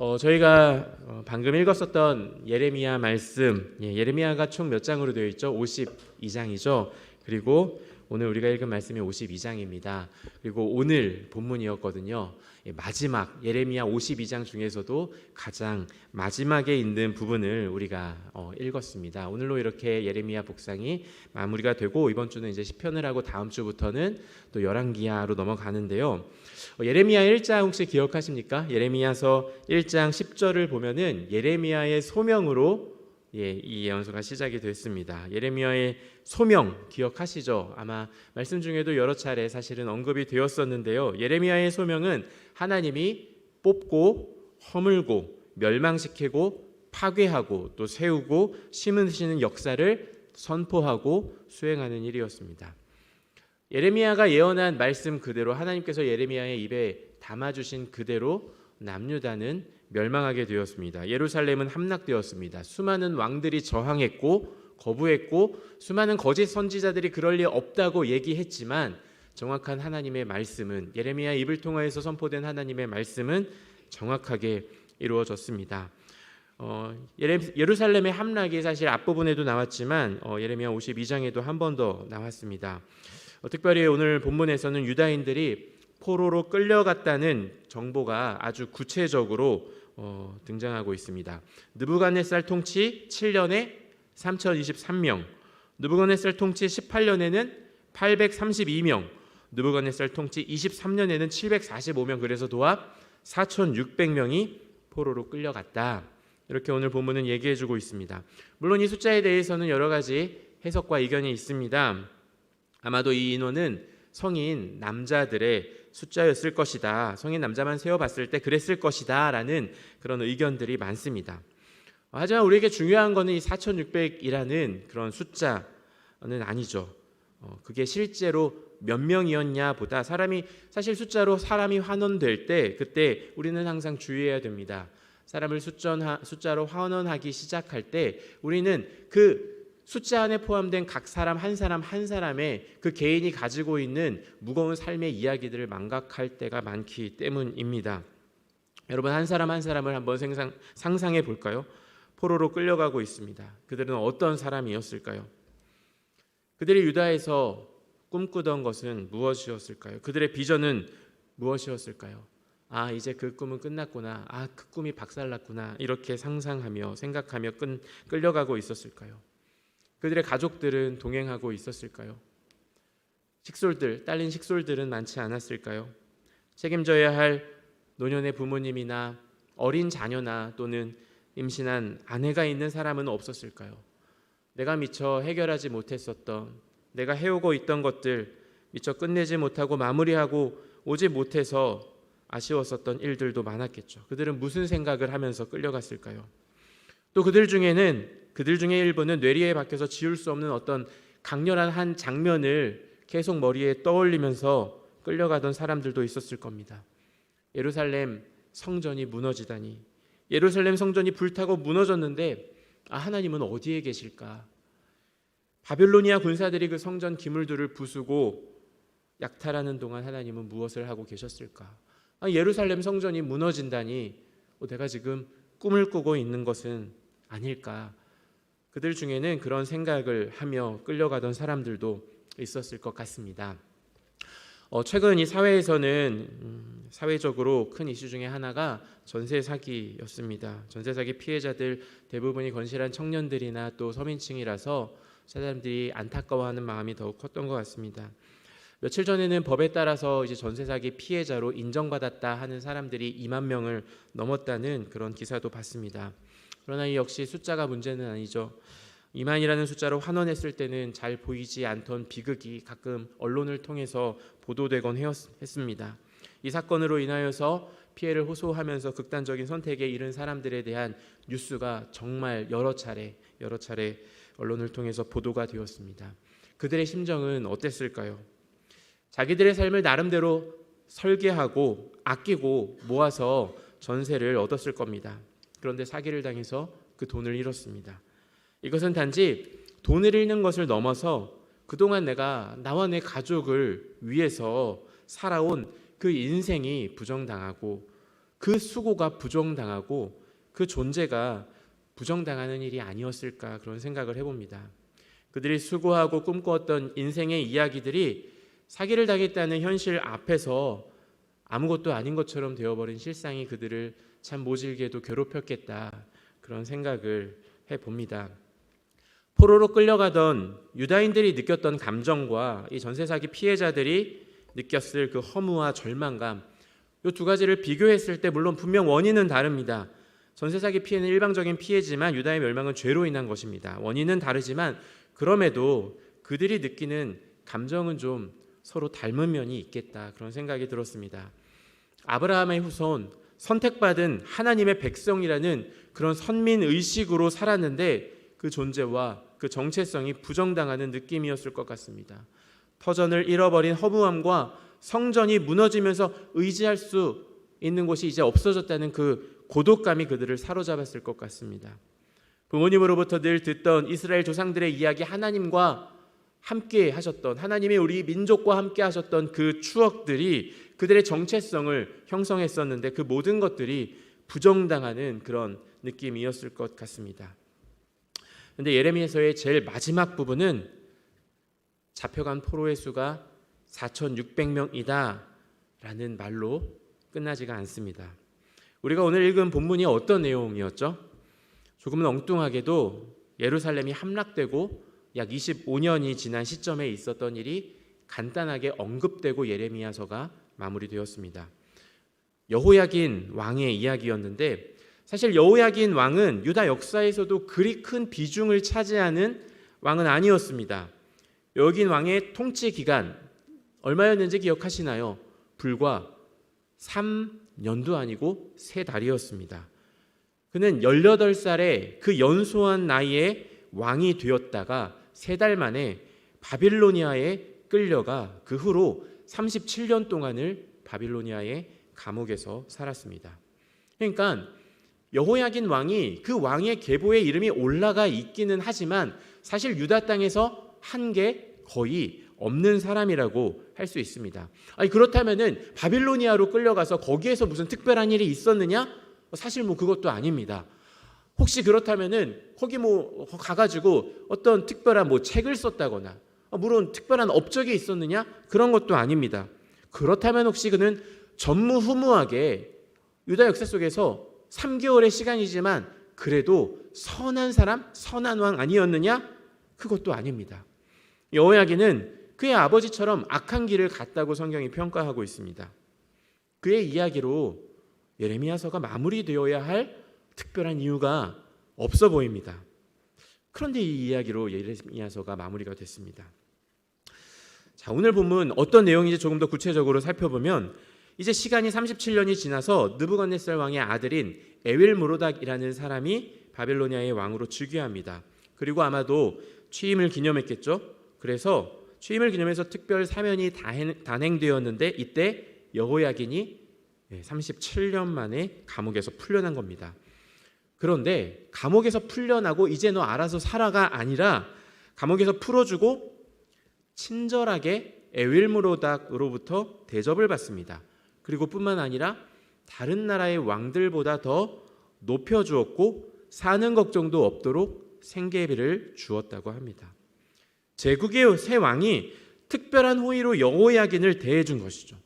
어, 저희가 어, 방금 읽었었던 예레미야 말씀, 예, 예레미야가 총 몇 장으로 되어 있죠? 52장이죠. 그리고 오늘 우리가 읽은 말씀이 52장입니다. 그리고 오늘 본문이었거든요. 예, 마지막 예레미야 52장 중에서도 가장 마지막에 있는 부분을 우리가 어, 읽었습니다. 오늘로 이렇게 예레미야 복상이 마무리가 되고 이번 주는 이제 시편을 하고 다음 주부터는 또 열왕기야로 넘어가는데요. 어, 예레미야 1장 혹시 기억하십니까? 예레미야서 1장 10절을 보면은 예레미야의 소명으로 예, 이 예언서가 시작이 됐습니다. 예레미야의 소명 기억하시죠? 아마 말씀 중에도 여러 차례 사실은 언급이 되었었는데요. 예레미야의 소명은 하나님이 뽑고 허물고 멸망시키고 파괴하고 또 세우고 심으시는 역사를 선포하고 수행하는 일이었습니다. 예레미야가 예언한 말씀 그대로 하나님께서 예레미야의 입에 담아 주신 그대로 남유다는 멸망하게 되었습니다. 예루살렘은 함락되었습니다. 수많은 왕들이 저항했고 거부했고 수많은 거짓 선지자들이 그럴 리 없다고 얘기했지만 정확한 하나님의 말씀은 예레미야 입을 통하여서 선포된 하나님의 말씀은 정확하게 이루어졌습니다. 어, 예루살렘의 함락이 사실 앞부분에도 나왔지만 어, 예레미야 52장에도 한 번 더 나왔습니다. 어, 특별히 오늘 본문에서는 유다인들이 포로로 끌려갔다는 정보가 아주 구체적으로 어, 등장하고 있습니다. 느부갓네살 통치 7년에 3,023명, 느부갓네살 통치 18년에는 832명, 느부갓네살 통치 23년에는 745명, 그래서 도합 4,600명이 포로로 끌려갔다. 이렇게 오늘 본문은 얘기해주고 있습니다. 물론 이 숫자에 대해서는 여러 가지 해석과 의견이 있습니다. 아마도 이 인원은 성인 남자들의 숫자였을 것이다. 성인 남자만 세어봤을 때 그랬을 것이다 라는 그런 의견들이 많습니다. 하지만 우리에게 중요한 것은 이 4,600이라는 그런 숫자는 아니죠. 어, 그게 실제로 몇 명이었냐 보다 사람이 사실 숫자로 사람이 환원될 때 그때 우리는 항상 주의해야 됩니다. 사람을 숫자로 환원하기 시작할 때 우리는 그 숫자 안에 포함된 각 사람 한 사람 한 사람의 그 개인이 가지고 있는 무거운 삶의 이야기들을 망각할 때가 많기 때문입니다. 여러분 한 사람 한 사람을 한번 생상, 상상해 볼까요? 포로로 끌려가고 있습니다. 그들은 어떤 사람이었을까요? 그들이 유다에서 꿈꾸던 것은 무엇이었을까요? 그들의 비전은 무엇이었을까요? 아 이제 그 꿈은 끝났구나. 아 그 꿈이 박살났구나. 이렇게 상상하며 생각하며 끈, 끌려가고 있었을까요? 그들의 가족들은 동행하고 있었을까요? 식솔들, 딸린 식솔들은 많지 않았을까요? 책임져야 할 노년의 부모님이나 어린 자녀나 또는 임신한 아내가 있는 사람은 없었을까요? 내가 미처 해결하지 못했었던, 내가 해오고 있던 것들 미처 끝내지 못하고 마무리하고 오지 못해서 아쉬웠었던 일들도 많았겠죠. 그들은 무슨 생각을 하면서 끌려갔을까요? 또 그들 중에는 그들 중에 일부는 뇌리에 박혀서 지울 수 없는 어떤 강렬한 한 장면을 계속 머리에 떠올리면서 끌려가던 사람들도 있었을 겁니다. 예루살렘 성전이 무너지다니. 예루살렘 성전이 불타고 무너졌는데 아 하나님은 어디에 계실까? 바빌로니아 군사들이 그 성전 기물들을 부수고 약탈하는 동안 하나님은 무엇을 하고 계셨을까? 아, 예루살렘 성전이 무너진다니 어, 내가 지금 꿈을 꾸고 있는 것은 아닐까? 그들 중에는 그런 생각을 하며 끌려가던 사람들도 있었을 것 같습니다. 어, 최근 이 사회에서는 음, 사회적으로 큰 이슈 중에 하나가 전세 사기였습니다. 전세 사기 피해자들 대부분이 건실한 청년들이나 또 서민층이라서 사람들이 안타까워하는 마음이 더욱 컸던 것 같습니다. 며칠 전에는 법에 따라서 이제 전세 사기 피해자로 인정받았다 하는 사람들이 2만 명을 넘었다는 그런 기사도 봤습니다. 그러나 이 역시 숫자가 문제는 아니죠. 2만이라는 숫자로 환원했을 때는 잘 보이지 않던 비극이 가끔 언론을 통해서 보도되곤 했습니다. 이 사건으로 인하여서 피해를 호소하면서 극단적인 선택에 이른 사람들에 대한 뉴스가 정말 여러 차례 여러 차례 언론을 통해서 보도가 되었습니다. 그들의 심정은 어땠을까요? 자기들의 삶을 나름대로 설계하고 아끼고 모아서 전세를 얻었을 겁니다. 그런데 사기를 당해서 그 돈을 잃었습니다. 이것은 단지 돈을 잃는 것을 넘어서 그동안 내가 나와 내 가족을 위해서 살아온 그 인생이 부정당하고 그 수고가 부정당하고 그 존재가 부정당하는 일이 아니었을까 그런 생각을 해봅니다. 그들이 수고하고 꿈꾸었던 인생의 이야기들이 사기를 당했다는 현실 앞에서 아무것도 아닌 것처럼 되어버린 실상이 그들을 참 모질게도 괴롭혔겠다 그런 생각을 해 봅니다. 포로로 끌려가던 유다인들이 느꼈던 감정과 이 전세 사기 피해자들이 느꼈을 그 허무와 절망감 이 두 가지를 비교했을 때 물론 분명 원인은 다릅니다. 전세 사기 피해는 일방적인 피해지만 유다의 멸망은 죄로 인한 것입니다. 원인은 다르지만 그럼에도 그들이 느끼는 감정은 좀 서로 닮은 면이 있겠다 그런 생각이 들었습니다. 아브라함의 후손 선택받은 하나님의 백성이라는 그런 선민 의식으로 살았는데 그 존재와 그 정체성이 부정당하는 느낌이었을 것 같습니다. 터전을 잃어버린 허무함과 성전이 무너지면서 의지할 수 있는 곳이 이제 없어졌다는 그 고독감이 그들을 사로잡았을 것 같습니다. 부모님으로부터 늘 듣던 이스라엘 조상들의 이야기 하나님과 함께 하셨던 하나님이 우리 민족과 함께 하셨던 그 추억들이 그들의 정체성을 형성했었는데 그 모든 것들이 부정당하는 그런 느낌이었을 것 같습니다. 근데 예레미야서의 제일 마지막 부분은 잡혀간 포로의 수가 4,600명이다 라는 말로 끝나지가 않습니다. 우리가 오늘 읽은 본문이 어떤 내용이었죠? 조금은 엉뚱하게도 예루살렘이 함락되고 약 25년이 지난 시점에 있었던 일이 간단하게 언급되고 예레미야서가 마무리되었습니다. 여호야긴 왕의 이야기였는데 사실 여호야긴 왕은 유다 역사에서도 그리 큰 비중을 차지하는 왕은 아니었습니다. 여긴 왕의 통치 기간 얼마였는지 기억하시나요? 불과 3년도 아니고 3달이었습니다. 그는 18살에 그 연소한 나이에 왕이 되었다가 세달 만에 바빌로니아에 끌려가 그 후로 37년 동안을 바빌로니아의 감옥에서 살았습니다. 그러니까 여호야긴 왕이 그 왕의 계보에 이름이 올라가 있기는 하지만 사실 유다 땅에서 한 게 거의 없는 사람이라고 할 수 있습니다. 아니 그렇다면은 바빌로니아로 끌려가서 거기에서 무슨 특별한 일이 있었느냐? 사실 뭐 그것도 아닙니다. 혹시 그렇다면은 거기 뭐 가가지고 어떤 특별한 뭐 책을 썼다거나 물론 특별한 업적이 있었느냐? 그런 것도 아닙니다. 그렇다면 혹시 그는 전무후무하게 유다 역사 속에서 3개월의 시간이지만 그래도 선한 사람, 선한 왕 아니었느냐? 그것도 아닙니다. 여호야기는 그의 아버지처럼 악한 길을 갔다고 성경이 평가하고 있습니다. 그의 이야기로 예레미야서가 마무리되어야 할 특별한 이유가 없어 보입니다. 그런데 이 이야기로 예레미야서가 마무리가 됐습니다. 자, 오늘 본문 어떤 내용인지 조금 더 구체적으로 살펴보면 이제 시간이 37년이 지나서 느부갓네살 왕의 아들인 에윌무로닥이라는 사람이 바벨로니아의 왕으로 즉위합니다. 그리고 아마도 취임을 기념했겠죠. 그래서 취임을 기념해서 특별 사면이 단행되었는데 이때 여호야긴이 37년 만에 감옥에서 풀려난 겁니다. 그런데 감옥에서 풀려나고 이제 너 알아서 살아가 아니라 감옥에서 풀어주고 친절하게 에윌무로닥으로부터 대접을 받습니다. 그리고 뿐만 아니라 다른 나라의 왕들보다 더 높여 주었고 사는 걱정도 없도록 생계비를 주었다고 합니다. 제국의 새 왕이 특별한 호의로 여호야긴을 대해준 것이죠.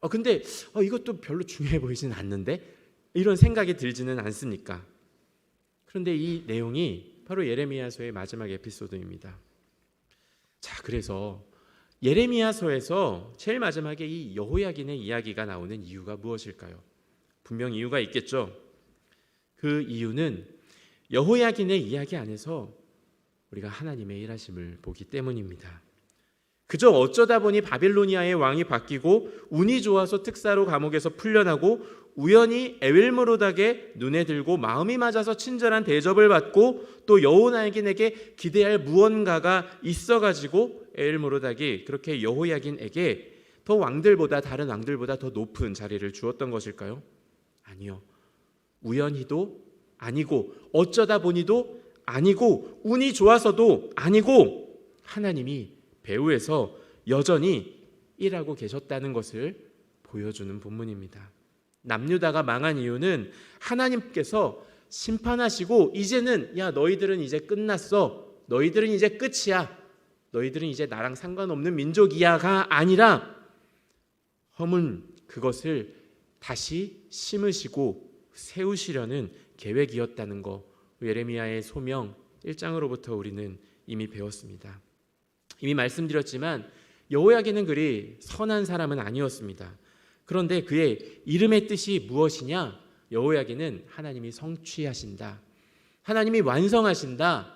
어, 근데 어, 이것도 별로 중요해 보이지는 않는데 이런 생각이 들지는 않습니까? 그런데 이 내용이 바로 예레미야서의 마지막 에피소드입니다. 자, 그래서 예레미야서에서 제일 마지막에 이 여호야긴의 이야기가 나오는 이유가 무엇일까요? 분명 이유가 있겠죠. 그 이유는 여호야긴의 이야기 안에서 우리가 하나님의 일하심을 보기 때문입니다. 그저 어쩌다 보니 바빌로니아의 왕이 바뀌고 운이 좋아서 특사로 감옥에서 풀려나고 우연히 에윌무로닥의 눈에 들고 마음이 맞아서 친절한 대접을 받고 또 여호야긴에게 기대할 무언가가 있어가지고 에윌무로닥이 그렇게 여호야긴에게 더 왕들보다 다른 왕들보다 더 높은 자리를 주었던 것일까요? 아니요. 우연히도 아니고 어쩌다 보니도 아니고 운이 좋아서도 아니고 하나님이 배후에서 여전히 일하고 계셨다는 것을 보여주는 본문입니다. 남유다가 망한 이유는 하나님께서 심판하시고 이제는 야 너희들은 이제 끝났어. 너희들은 이제 끝이야. 너희들은 이제 나랑 상관없는 민족이야가 아니라 허문 그것을 다시 심으시고 세우시려는 계획이었다는 거 예레미야의 소명 1장으로부터 우리는 이미 배웠습니다. 이미 말씀드렸지만 여호야기는 그리 선한 사람은 아니었습니다. 그런데 그의 이름의 뜻이 무엇이냐? 여호야기는 하나님이 성취하신다. 하나님이 완성하신다.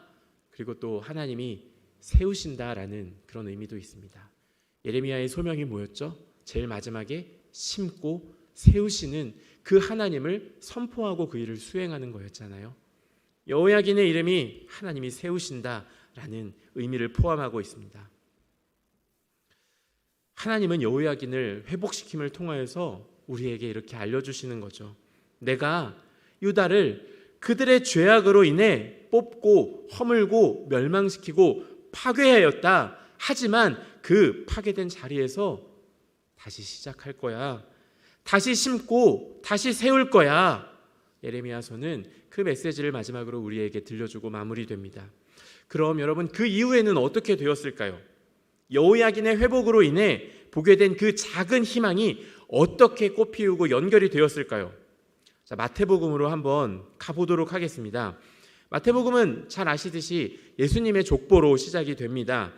그리고 또 하나님이 세우신다라는 그런 의미도 있습니다. 예레미야의 소명이 뭐였죠? 제일 마지막에 심고 세우시는 그 하나님을 선포하고 그 일을 수행하는 거였잖아요. 여호야긴의 이름이 하나님이 세우신다라는 의미를 포함하고 있습니다. 하나님은 여호야긴을 회복시킴을 통하여서 우리에게 이렇게 알려주시는 거죠. 내가 유다를 그들의 죄악으로 인해 뽑고 허물고 멸망시키고 파괴하였다. 하지만 그 파괴된 자리에서 다시 시작할 거야. 다시 심고 다시 세울 거야. 예레미야서는 그 메시지를 마지막으로 우리에게 들려주고 마무리됩니다. 그럼 여러분 그 이후에는 어떻게 되었을까요? 여호야긴의 회복으로 인해 보게 된 그 작은 희망이 어떻게 꽃피우고 연결이 되었을까요? 자, 마태복음으로 한번 가보도록 하겠습니다. 마태복음은 잘 아시듯이 예수님의 족보로 시작이 됩니다.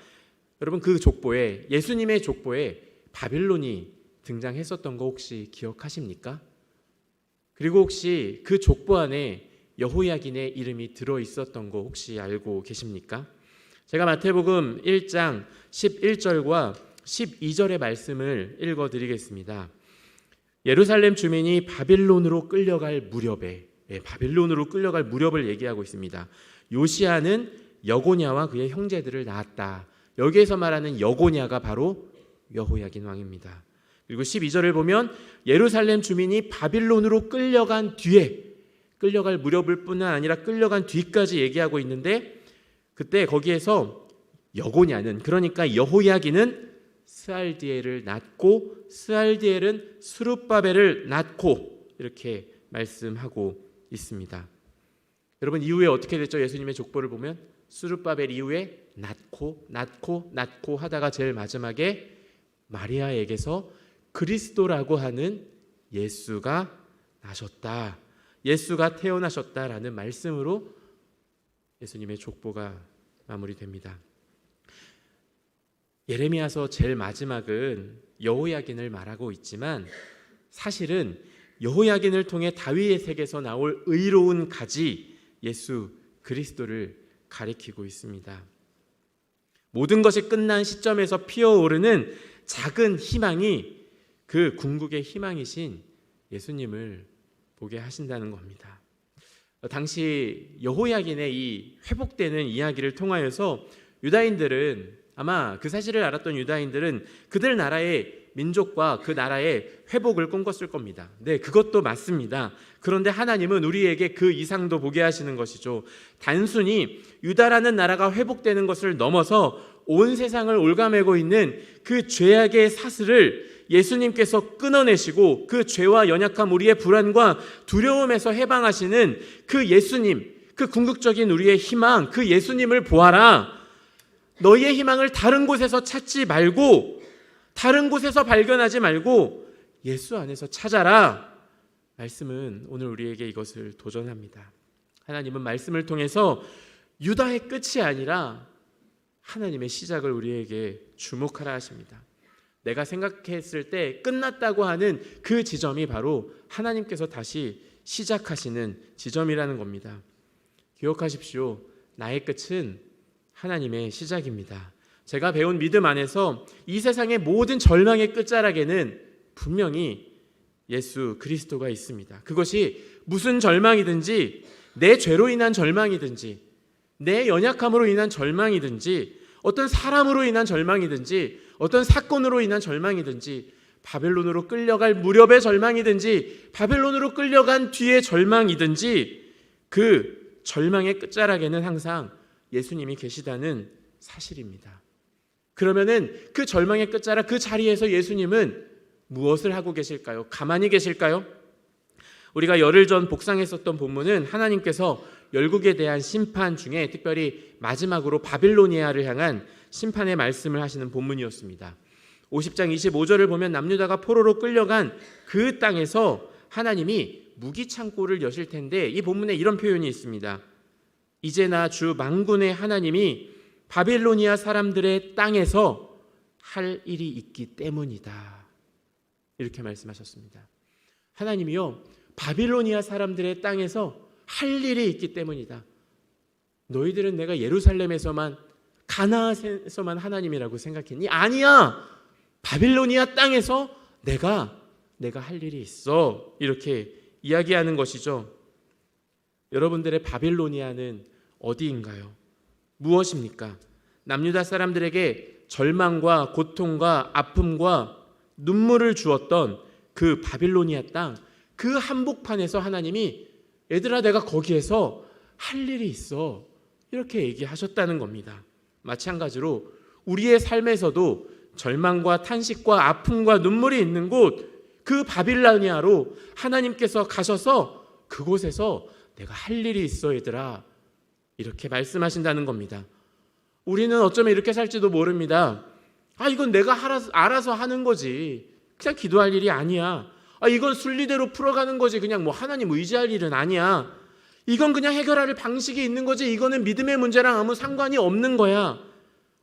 여러분 그 족보에 예수님의 족보에 바빌론이 등장했었던 거 혹시 기억하십니까? 그리고 혹시 그 족보 안에 여호야긴의 이름이 들어 있었던 거 혹시 알고 계십니까? 제가 마태복음 1장 11절과 12절의 말씀을 읽어 드리겠습니다. 예루살렘 주민이 바빌론으로 끌려갈 무렵에 예, 바빌론으로 끌려갈 무렵을 얘기하고 있습니다. 요시아는 여고냐와 그의 형제들을 낳았다. 여기에서 말하는 여고냐가 바로 여호야긴 왕입니다. 그리고 12절을 보면 예루살렘 주민이 바빌론으로 끌려간 뒤에 끌려갈 무렵을 뿐만 아니라 끌려간 뒤까지 얘기하고 있는데 그때 거기에서 여고냐는 그러니까 여호야기는 스알디엘을 낳고 스알디엘은 수룹바벨을 낳고 이렇게 말씀하고 있습니다. 여러분 이후에 어떻게 됐죠? 예수님의 족보를 보면 수룹바벨 이후에 낳고 낳고 낳고 하다가 제일 마지막에 마리아에게서 그리스도라고 하는 예수가 나셨다. 예수가 태어나셨다라는 말씀으로 예수님의 족보가 마무리됩니다. 예레미야서 제일 마지막은 여호야긴을 말하고 있지만 사실은 여호야긴을 통해 다윗에게서 나올 의로운 가지 예수 그리스도를 가리키고 있습니다. 모든 것이 끝난 시점에서 피어오르는 작은 희망이 그 궁극의 희망이신 예수님을 보게 하신다는 겁니다. 당시 여호야긴의 이 회복되는 이야기를 통하여서 유다인들은 아마 그 사실을 알았던 유다인들은 그들 나라의 민족과 그 나라의 회복을 꿈꿨을 겁니다. 네, 그것도 맞습니다. 그런데 하나님은 우리에게 그 이상도 보게 하시는 것이죠. 단순히 유다라는 나라가 회복되는 것을 넘어서 온 세상을 올가매고 있는 그 죄악의 사슬을 예수님께서 끊어내시고 그 죄와 연약함 우리의 불안과 두려움에서 해방하시는 그 예수님, 그 궁극적인 우리의 희망, 그 예수님을 보아라. 너희의 희망을 다른 곳에서 찾지 말고 다른 곳에서 발견하지 말고 예수 안에서 찾아라. 말씀은 오늘 우리에게 이것을 도전합니다. 하나님은 말씀을 통해서 유다의 끝이 아니라 하나님의 시작을 우리에게 주목하라 하십니다. 내가 생각했을 때 끝났다고 하는 그 지점이 바로 하나님께서 다시 시작하시는 지점이라는 겁니다. 기억하십시오. 나의 끝은 하나님의 시작입니다. 제가 배운 믿음 안에서 이 세상의 모든 절망의 끝자락에는 분명히 예수 그리스도가 있습니다. 그것이 무슨 절망이든지 내 죄로 인한 절망이든지 내 연약함으로 인한 절망이든지 어떤 사람으로 인한 절망이든지 어떤 사건으로 인한 절망이든지 바벨론으로 끌려갈 무렵의 절망이든지 바벨론으로 끌려간 뒤의 절망이든지 그 절망의 끝자락에는 항상 예수님이 계시다는 사실입니다. 그러면은 그 절망의 끝자락 그 자리에서 예수님은 무엇을 하고 계실까요? 가만히 계실까요? 우리가 열흘 전 복상했었던 본문은 하나님께서 열국에 대한 심판 중에 특별히 마지막으로 바빌로니아를 향한 심판의 말씀을 하시는 본문이었습니다. 50장 25절을 보면 남유다가 포로로 끌려간 그 땅에서 하나님이 무기 창고를 여실 텐데 이 본문에 이런 표현이 있습니다. 이제나 주 망군의 하나님이 바빌로니아 사람들의 땅에서 할 일이 있기 때문이다. 이렇게 말씀하셨습니다. 하나님이요 바빌로니아 사람들의 땅에서 할 일이 있기 때문이다. 너희들은 내가 예루살렘에서만 가나에서만 하나님이라고 생각했니? 아니야. 바빌로니아 땅에서 내가 내가 할 일이 있어. 이렇게 이야기하는 것이죠. 여러분들의 바빌로니아는 어디인가요? 무엇입니까? 남유다 사람들에게 절망과 고통과 아픔과 눈물을 주었던 그 바빌로니아 땅, 그 한복판에서 하나님이 얘들아 내가 거기에서 할 일이 있어. 이렇게 얘기하셨다는 겁니다. 마찬가지로 우리의 삶에서도 절망과 탄식과 아픔과 눈물이 있는 곳, 그 바빌로니아로 하나님께서 가셔서 그곳에서 내가 할 일이 있어 얘들아. 이렇게 말씀하신다는 겁니다. 우리는 어쩌면 이렇게 살지도 모릅니다. 아, 이건 내가 알아서, 하는 거지. 그냥 기도할 일이 아니야. 아, 이건 순리대로 풀어가는 거지. 그냥 뭐 하나님 의지할 일은 아니야. 이건 그냥 해결할 방식이 있는 거지. 이거는 믿음의 문제랑 아무 상관이 없는 거야.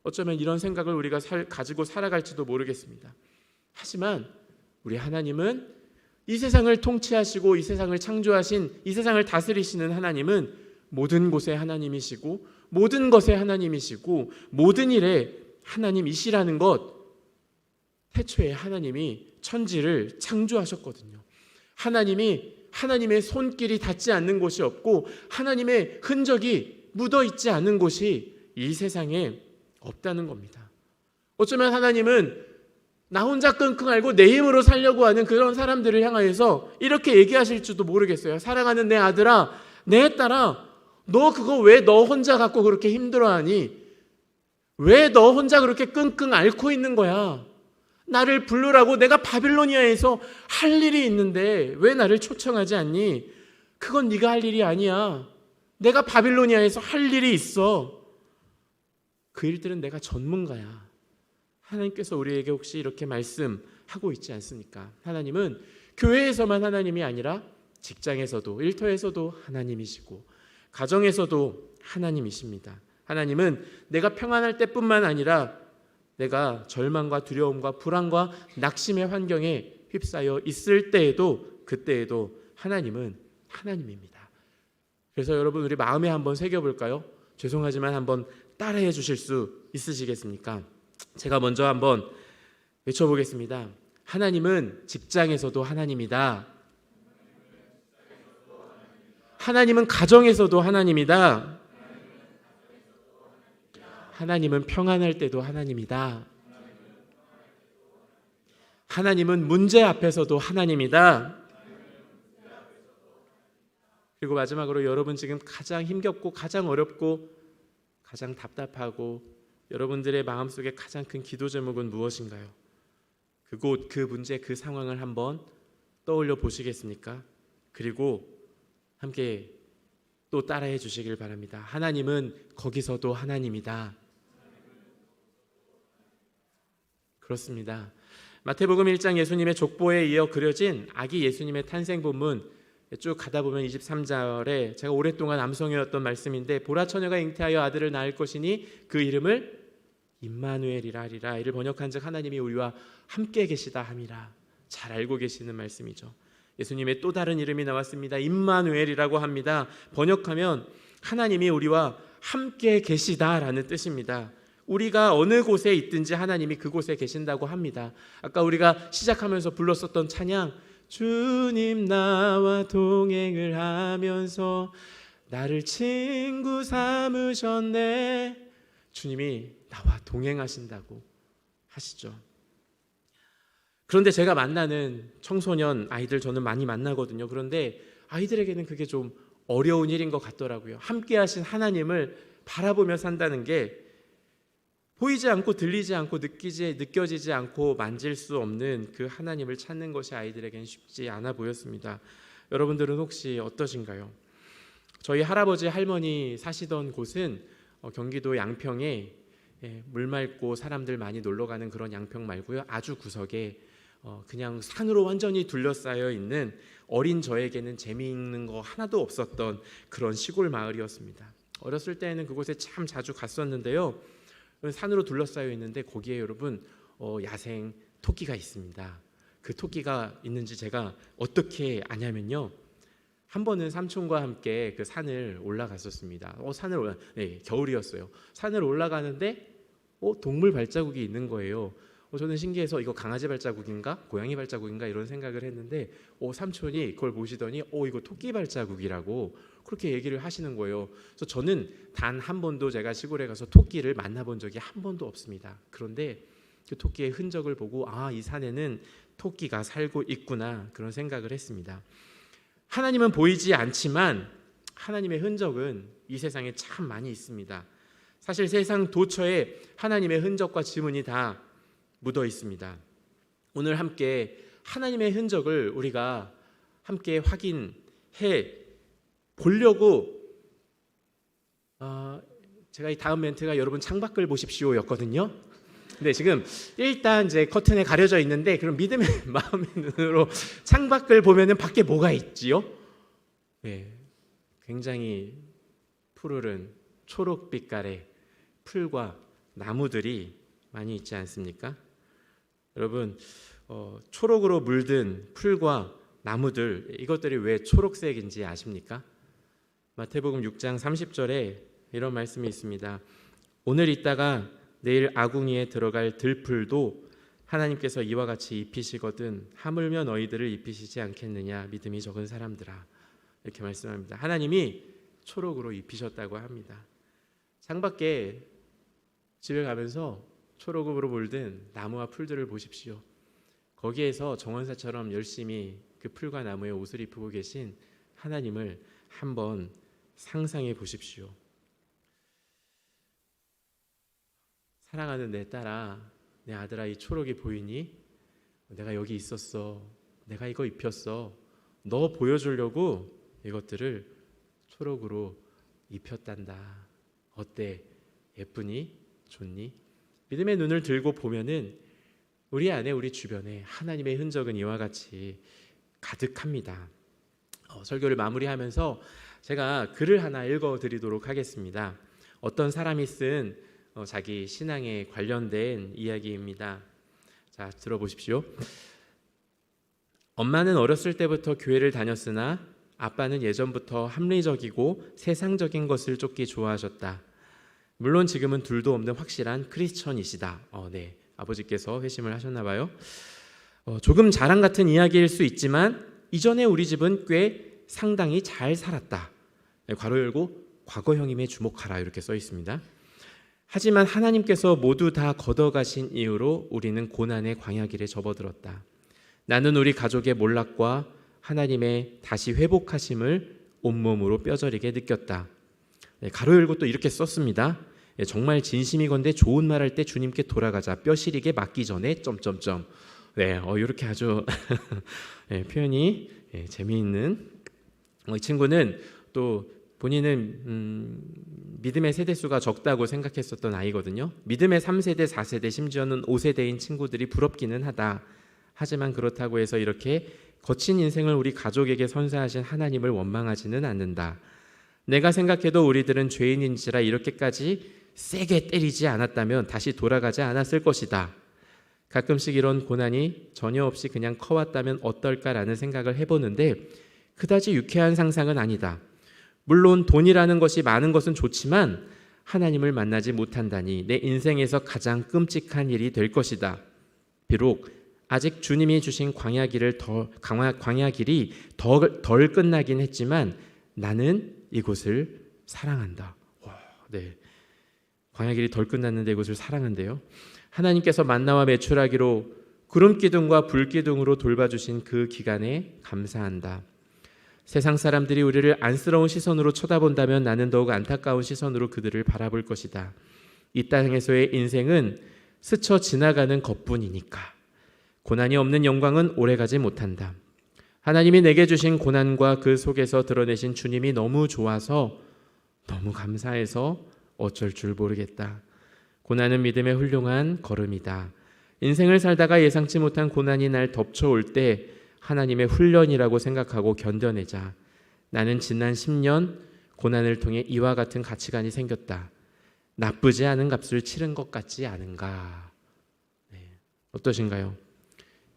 어쩌면 이런 생각을 우리가 살, 가지고 살아갈지도 모르겠습니다. 하지만 우리 하나님은 이 세상을 통치하시고 이 세상을 창조하신 이 세상을 다스리시는 하나님은 모든 곳에 하나님이시고 모든 것에 하나님이시고 모든 일에 하나님이시라는 것 태초에 하나님이 천지를 창조하셨거든요. 하나님이 하나님의 손길이 닿지 않는 곳이 없고 하나님의 흔적이 묻어 있지 않은 곳이 이 세상에 없다는 겁니다. 어쩌면 하나님은 나 혼자 끙끙 앓고 내 힘으로 살려고 하는 그런 사람들을 향하여서 이렇게 얘기하실지도 모르겠어요. 사랑하는 내 아들아, 내 딸아, 너 그거 왜 너 혼자 갖고 그렇게 힘들어하니? 왜 너 혼자 그렇게 끙끙 앓고 있는 거야? 나를 부르라고 내가 바빌로니아에서 할 일이 있는데 왜 나를 초청하지 않니? 그건 네가 할 일이 아니야. 내가 바빌로니아에서 할 일이 있어. 그 일들은 내가 전문가야. 하나님께서 우리에게 혹시 이렇게 말씀하고 있지 않습니까? 하나님은 교회에서만 하나님이 아니라 직장에서도 일터에서도 하나님이시고 가정에서도 하나님이십니다. 하나님은 내가 평안할 때뿐만 아니라 내가 절망과 두려움과 불안과 낙심의 환경에 휩싸여 있을 때에도 그때에도 하나님은 하나님입니다. 그래서 여러분 우리 마음에 한번 새겨 볼까요? 죄송하지만 한번 따라해 주실 수 있으시겠습니까? 제가 먼저 한번 외쳐 보겠습니다. 하나님은 직장에서도 하나님이다. 하나님은 가정에서도 하나님이다. 하나님은 평안할 때도 하나님이다. 하나님은 문제 앞에서도 하나님이다. 그리고 마지막으로 여러분 지금 가장 힘겹고 가장 어렵고 가장 답답하고 여러분들의 마음속에 가장 큰 기도 제목은 무엇인가요? 그곳 그 문제 그 상황을 한번 떠올려 보시겠습니까? 그리고 함께 또 따라해 주시길 바랍니다. 하나님은 거기서도 하나님이다. 그렇습니다. 마태복음 1장 예수님의 족보에 이어 그려진 아기 예수님의 탄생 본문 쭉 가다 보면 23절에 제가 오랫동안 암송해왔던 말씀인데 보라 처녀가 잉태하여 아들을 낳을 것이니 그 이름을 임마누엘이라 하리라 이를 번역한즉 하나님이 우리와 함께 계시다 함이라 잘 알고 계시는 말씀이죠. 예수님의 또 다른 이름이 나왔습니다. 임마누엘이라고 합니다. 번역하면 하나님이 우리와 함께 계시다라는 뜻입니다. 우리가 어느 곳에 있든지 하나님이 그곳에 계신다고 합니다. 아까 우리가 시작하면서 불렀었던 찬양 주님 나와 동행을 하면서 나를 친구 삼으셨네. 주님이 나와 동행하신다고 하시죠. 그런데 제가 만나는 청소년 아이들 저는 많이 만나거든요. 그런데 아이들에게는 그게 좀 어려운 일인 것 같더라고요. 함께 하신 하나님을 바라보며 산다는 게 보이지 않고 들리지 않고 느끼지 느껴지지 않고 만질 수 없는 그 하나님을 찾는 것이 아이들에겐 쉽지 않아 보였습니다. 여러분들은 혹시 어떠신가요? 저희 할아버지 할머니 사시던 곳은 어, 경기도 양평에 예, 물 맑고 사람들 많이 놀러 가는 그런 양평 말고요. 아주 구석에 어, 그냥 산으로 완전히 둘러싸여 있는 어린 저에게는 재미있는 거 하나도 없었던 그런 시골 마을이었습니다. 어렸을 때는 그곳에 참 자주 갔었는데요. 산으로 둘러싸여 있는데 거기에 여러분 어, 야생 토끼가 있습니다. 그 토끼가 있는지 제가 어떻게 아냐면요. 한 번은 삼촌과 함께 그 산을 올라갔었습니다. 어, 산을 올라, 네, 겨울이었어요. 산을 올라가는데 어, 동물 발자국이 있는 거예요. 어, 저는 신기해서 이거 강아지 발자국인가 고양이 발자국인가 이런 생각을 했는데 어, 삼촌이 그걸 보시더니 어 이거 토끼 발자국이라고 그렇게 얘기를 하시는 거예요. 그래서 저는 단 한 번도 제가 시골에 가서 토끼를 만나본 적이 한 번도 없습니다. 그런데 그 토끼의 흔적을 보고 아 이 산에는 토끼가 살고 있구나 그런 생각을 했습니다. 하나님은 보이지 않지만 하나님의 흔적은 이 세상에 참 많이 있습니다. 사실 세상 도처에 하나님의 흔적과 지문이 다 묻어 있습니다. 오늘 함께 하나님의 흔적을 우리가 함께 확인해 보려고 어, 제가 이 다음 멘트가 여러분 창밖을 보십시오였거든요. 근데 지금 일단 이제 커튼에 가려져 있는데 그럼 믿음의 마음의 눈으로 창밖을 보면은 밖에 뭐가 있지요? 네, 굉장히 푸르른 초록빛깔의 풀과 나무들이 많이 있지 않습니까? 여러분 어, 초록으로 물든 풀과 나무들 이것들이 왜 초록색인지 아십니까? 마태복음 6장 30절에 이런 말씀이 있습니다. 오늘 있다가 내일 아궁이에 들어갈 들풀도 하나님께서 이와 같이 입히시거든 하물며 너희들을 입히시지 않겠느냐 믿음이 적은 사람들아 이렇게 말씀합니다. 하나님이 초록으로 입히셨다고 합니다. 창밖에 집에 가면서 초록으로 물든 나무와 풀들을 보십시오. 거기에서 정원사처럼 열심히 그 풀과 나무에 옷을 입히고 계신 하나님을 한번 상상해 보십시오. 사랑하는 내 딸아, 내 아들아 이 초록이 보이니? 내가 여기 있었어. 내가 이거 입혔어. 너 보여주려고 이것들을 초록으로 입혔단다. 어때? 예쁘니? 좋니? 믿음의 눈을 들고 보면은 우리 안에 우리 주변에 하나님의 흔적은 이와 같이 가득합니다. 어, 설교를 마무리하면서 제가 글을 하나 읽어드리도록 하겠습니다. 어떤 사람이 쓴 어, 자기 신앙에 관련된 이야기입니다. 자, 들어보십시오. 엄마는 어렸을 때부터 교회를 다녔으나 아빠는 예전부터 합리적이고 세상적인 것을 쫓기 좋아하셨다. 물론 지금은 둘도 없는 확실한 크리스천이시다. 어, 네. 아버지께서 회심을 하셨나 봐요. 어, 조금 자랑 같은 이야기일 수 있지만 이전에 우리 집은 꽤 상당히 잘 살았다. 네, 괄호 열고 과거형임에 주목하라 이렇게 써 있습니다. 하지만 하나님께서 모두 다 걷어가신 이후로 우리는 고난의 광야길에 접어들었다. 나는 우리 가족의 몰락과 하나님의 다시 회복하심을 온몸으로 뼈저리게 느꼈다. 네, 가로 열고 또 이렇게 썼습니다. 예, 정말 진심이건대 좋은 말 할 때 주님께 돌아가자 뼈 시리게 맞기 전에 점점점 네, 어, 이렇게 아주 네, 표현이 예, 재미있는 어, 이 친구는 또 본인은 음, 믿음의 세대 수가 적다고 생각했었던 아이거든요. 믿음의 3세대, 4세대, 심지어는 5세대인 친구들이 부럽기는 하다. 하지만 그렇다고 해서 이렇게 거친 인생을 우리 가족에게 선사하신 하나님을 원망하지는 않는다. 내가 생각해도 우리들은 죄인인지라 이렇게까지 세게 때리지 않았다면 다시 돌아가지 않았을 것이다. 가끔씩 이런 고난이 전혀 없이 그냥 커왔다면 어떨까라는 생각을 해보는데 그다지 유쾌한 상상은 아니다. 물론 돈이라는 것이 많은 것은 좋지만 하나님을 만나지 못한다니 내 인생에서 가장 끔찍한 일이 될 것이다. 비록 아직 주님이 주신 광야길을 더 광야, 광야길이 덜, 덜 끝나긴 했지만 나는 이곳을 사랑한다. 와, 네. 광야길이 덜 끝났는데 이곳을 사랑한대요. 하나님께서 만나와 매출하기로 구름 기둥과 불 기둥으로 돌봐주신 그 기간에 감사한다. 세상 사람들이 우리를 안쓰러운 시선으로 쳐다본다면 나는 더욱 안타까운 시선으로 그들을 바라볼 것이다. 이 땅에서의 인생은 스쳐 지나가는 것뿐이니까 고난이 없는 영광은 오래가지 못한다. 하나님이 내게 주신 고난과 그 속에서 드러내신 주님이 너무 좋아서 너무 감사해서 어쩔 줄 모르겠다. 고난은 믿음의 훌륭한 걸음이다. 인생을 살다가 예상치 못한 고난이 날 덮쳐올 때 하나님의 훈련이라고 생각하고 견뎌내자. 나는 지난 10년 고난을 통해 이와 같은 가치관이 생겼다. 나쁘지 않은 값을 치른 것 같지 않은가? 네. 어떠신가요?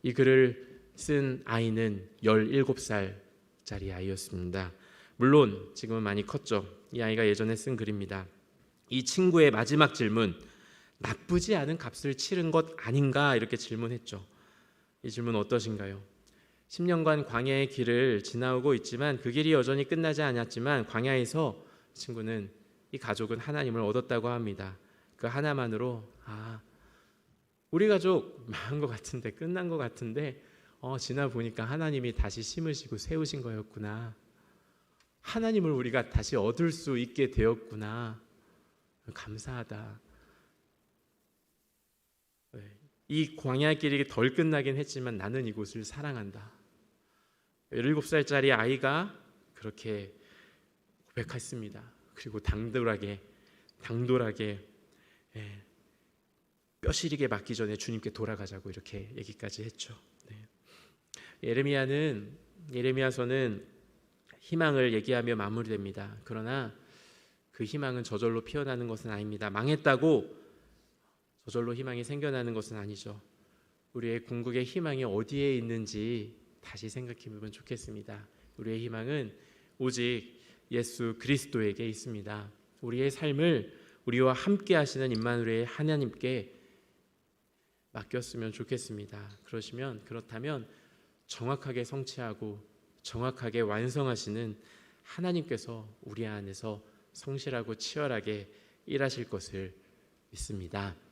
이 글을 쓴 아이는 17살짜리 아이였습니다. 물론 지금은 많이 컸죠. 이 아이가 예전에 쓴 글입니다. 이 친구의 마지막 질문, 나쁘지 않은 값을 치른 것 아닌가 이렇게 질문했죠. 이 질문 어떠신가요? 10년간 광야의 길을 지나오고 있지만 그 길이 여전히 끝나지 않았지만 광야에서 친구는 이 가족은 하나님을 얻었다고 합니다. 그 하나만으로 아 우리 가족 망한 것 같은데 끝난 것 같은데 어 지나 보니까 하나님이 다시 심으시고 세우신 거였구나. 하나님을 우리가 다시 얻을 수 있게 되었구나. 감사하다. 네. 이 광야 길이 덜 끝나긴 했지만 나는 이곳을 사랑한다. 17살짜리 아이가 그렇게 고백했습니다. 그리고 당돌하게 당돌하게 예, 뼈시리게 맞기 전에 주님께 돌아가자고 이렇게 얘기까지 했죠. 네. 예레미야는 예레미야서는 희망을 얘기하며 마무리됩니다. 그러나 그 희망은 저절로 피어나는 것은 아닙니다. 망했다고 저절로 희망이 생겨나는 것은 아니죠. 우리의 궁극의 희망이 어디에 있는지 다시 생각해 보면 좋겠습니다. 우리의 희망은 오직 예수 그리스도에게 있습니다. 우리의 삶을 우리와 함께 하시는 임마누엘의 하나님께 맡겼으면 좋겠습니다. 그러시면 그렇다면 정확하게 성취하고 정확하게 완성하시는 하나님께서 우리 안에서 성실하고 치열하게 일하실 것을 믿습니다.